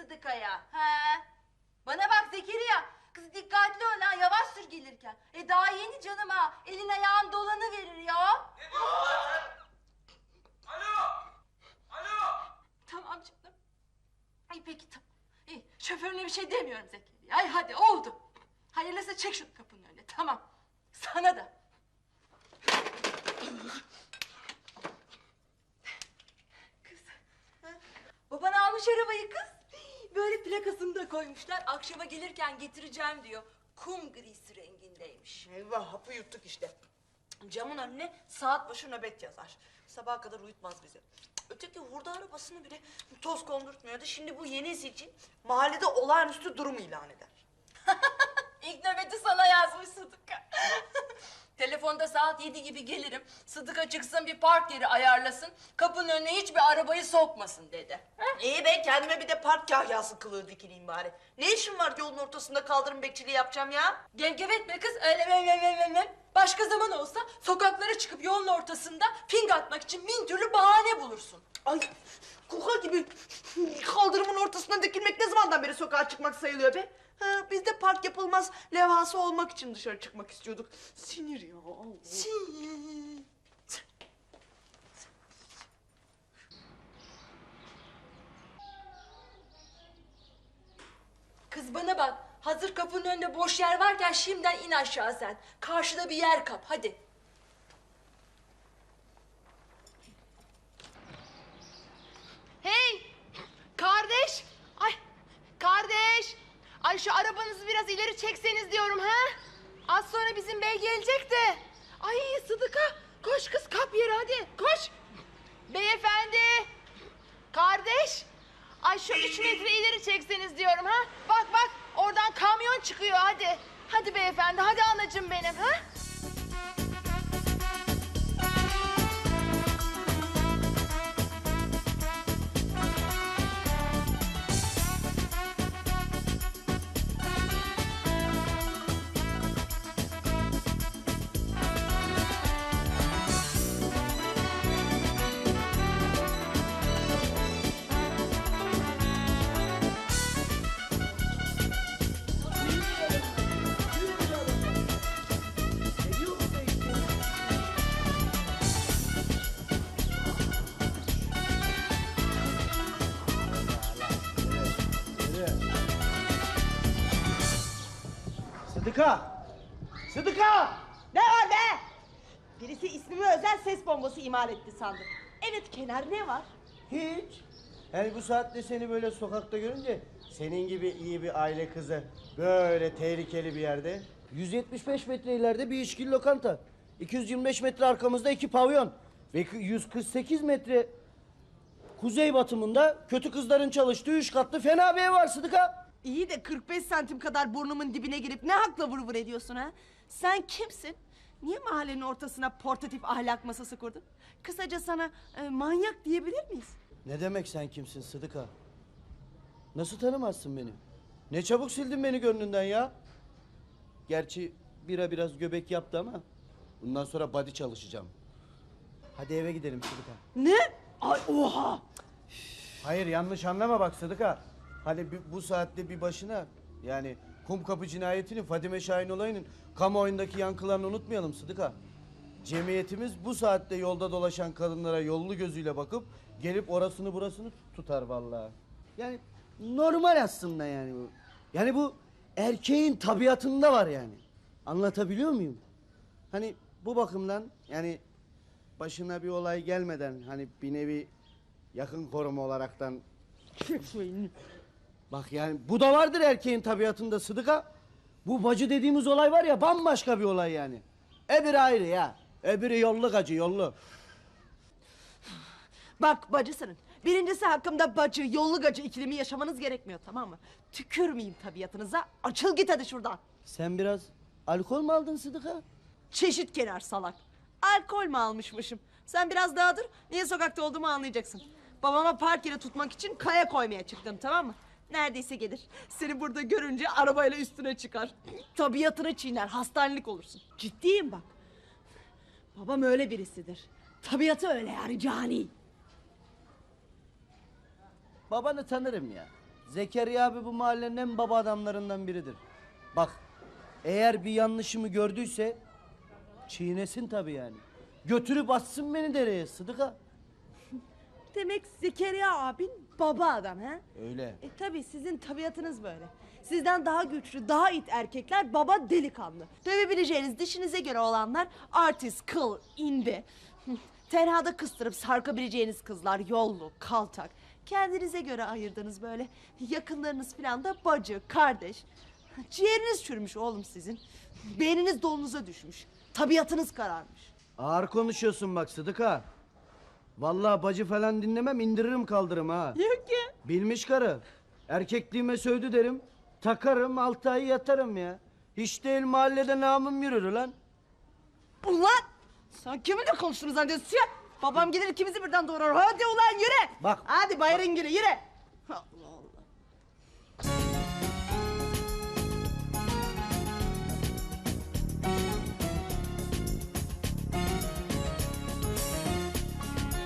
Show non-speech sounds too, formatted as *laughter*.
Sıdıkaya. He. Bana bak Zekeriya. Kız dikkatli ol ha yavaş sür gelirken. E daha yeni canım ha. Elin ayağın dolanı verir ya. Alo! Alo! Tamam canım. İyi peki tamam. İyi şoförüne bir şey demiyorum Zekeriya. Ay hadi oldu. Hayırlısı çek şunu kapının önüne tamam. Sana da. Kız. Baban almış arabayı kız. Böyle plakasını da koymuşlar. Akşama gelirken getireceğim diyor. Kum grisi rengindeymiş. Eyvah hapı yuttuk işte. Camın önüne saat başı nöbet yazar. Sabaha kadar uyutmaz bizi. Öteki hurda arabasını bile toz kondurtmuyordu. Şimdi bu yenisi için mahallede olağanüstü durum ilan eder. *laughs* İlk nöbeti sana yazmış Sıdıka. Telefonda saat yedi gibi gelirim. Sıdıka çıksın bir park yeri ayarlasın. Kapının önüne hiçbir arabayı sokmasın dedi. İyi be kendime bir de park kahyası kılığı dikileyim bari. Ne işim var yolun ortasında kaldırım bekçiliği yapacağım ya? Gevgevetme kız öyle mem mem mem mem mem. Başka zaman olsa sokaklara çıkıp yolun ortasında fing atmak için bin türlü bahane bulursun. Ay kuka gibi kaldırımın ortasına dikilmek ne zamandan beri sokağa çıkmak sayılıyor be? Ha, biz de park yapılmaz levhası olmak için dışarı çıkmak istiyorduk. Sinir ya. Sinir. Kız bana bak. Hazır kapının önünde boş yer varken şimdiden in aşağı sen. Karşıda bir yer kap hadi. Hey! Kardeş! Ay! Kardeş! Ay şu arabanızı biraz ileri çekseniz diyorum ha? Az sonra bizim bey gelecek de. Ay Sıdıka! Koş kız kap yeri hadi koş! Beyefendi! Kardeş! Ay şu üç metre ileri çekseniz diyorum ha? Bak bak oradan kamyon çıkıyor hadi. Hadi beyefendi hadi anacığım benim ha? Sıdıka! Sıdıka! Ne var be? Birisi ismime özel ses bombası imal etti sandım. Evet Kenar ne var? Hiç. Yani bu saatte seni böyle sokakta görünce senin gibi iyi bir aile kızı böyle tehlikeli bir yerde 175 metre ileride bir içkili lokanta. 225 metre arkamızda iki pavyon ve 148 metre kuzey batımında kötü kızların çalıştığı üç katlı fena bir ev var Sıdıka. İyi de 45 santim kadar burnumun dibine girip ne hakla vur vur ediyorsun ha? Sen kimsin? Niye mahallenin ortasına portatif ahlak masası kurdun? Kısaca sana e, manyak diyebilir miyiz? Ne demek sen kimsin Sıdıka? Nasıl tanımazsın beni? Ne çabuk sildin beni gönlünden ya. Gerçi bira biraz göbek yaptı ama bundan sonra body çalışacağım. Hadi eve gidelim Sıdıka. Ne? Ay oha! Hayır yanlış anlama bak Sıdıka. Hani bir- bu saatte bir başına yani kum kapı cinayetinin Fadime Şahin olayının kamuoyundaki yankılarını unutmayalım Sıdıka. Cemiyetimiz bu saatte yolda dolaşan kadınlara yollu gözüyle bakıp gelip orasını burasını tutar vallahi. Yani normal aslında yani bu. Yani bu erkeğin tabiatında var yani. Anlatabiliyor muyum? Hani bu bakımdan yani başına bir olay gelmeden hani bir nevi yakın koruma olaraktan Bak yani bu da vardır erkeğin tabiatında Sıdıka. Bu bacı dediğimiz olay var ya bambaşka bir olay yani. Öbürü ayrı ya. Öbürü yollu gacı yollu. Bak bacısının. Birincisi hakkımda bacı, yollu gacı ikilimi yaşamanız gerekmiyor tamam mı? Tükürmeyeyim tabiatınıza. Açıl git hadi şuradan. Sen biraz alkol mü aldın Sıdıka? Çeşit kenar salak. Alkol mü almışmışım? Sen biraz daha dur. Niye sokakta olduğumu anlayacaksın. Babama park yeri tutmak için kaya koymaya çıktım tamam mı? Neredeyse gelir. Seni burada görünce arabayla üstüne çıkar. Tabiatını çiğner, hastanelik olursun. Ciddiyim bak. Babam öyle birisidir. Tabiatı öyle yani cani. Babanı tanırım ya. Zekeriya abi bu mahallenin en baba adamlarından biridir. Bak eğer bir yanlışımı gördüyse çiğnesin tabii yani. Götürüp atsın beni dereye Sıdıka. Demek Zekeriya abin baba adam ha? Öyle. E tabi sizin tabiatınız böyle. Sizden daha güçlü, daha it erkekler baba delikanlı. Dövebileceğiniz dişinize göre olanlar artist, kıl, indi. *laughs* Tenhada kıstırıp sarkabileceğiniz kızlar yollu, kaltak. Kendinize göre ayırdınız böyle. Yakınlarınız falan da bacı, kardeş. Ciğeriniz çürümüş oğlum sizin. Beyniniz dolunuza düşmüş. Tabiatınız kararmış. Ağır konuşuyorsun bak Sıdıka. Vallahi bacı falan dinlemem indiririm kaldırım ha. Yok ya. Bilmiş karı. Erkekliğime sövdü derim. Takarım altı ay yatarım ya. Hiç değil mahallede namım yürür lan. Ulan! Sen kiminle konuştuğunu zannediyorsun ya? Babam gelir ikimizi birden doğrar. Hadi ulan yürü! Bak. Hadi bayırın giri yürü! Allah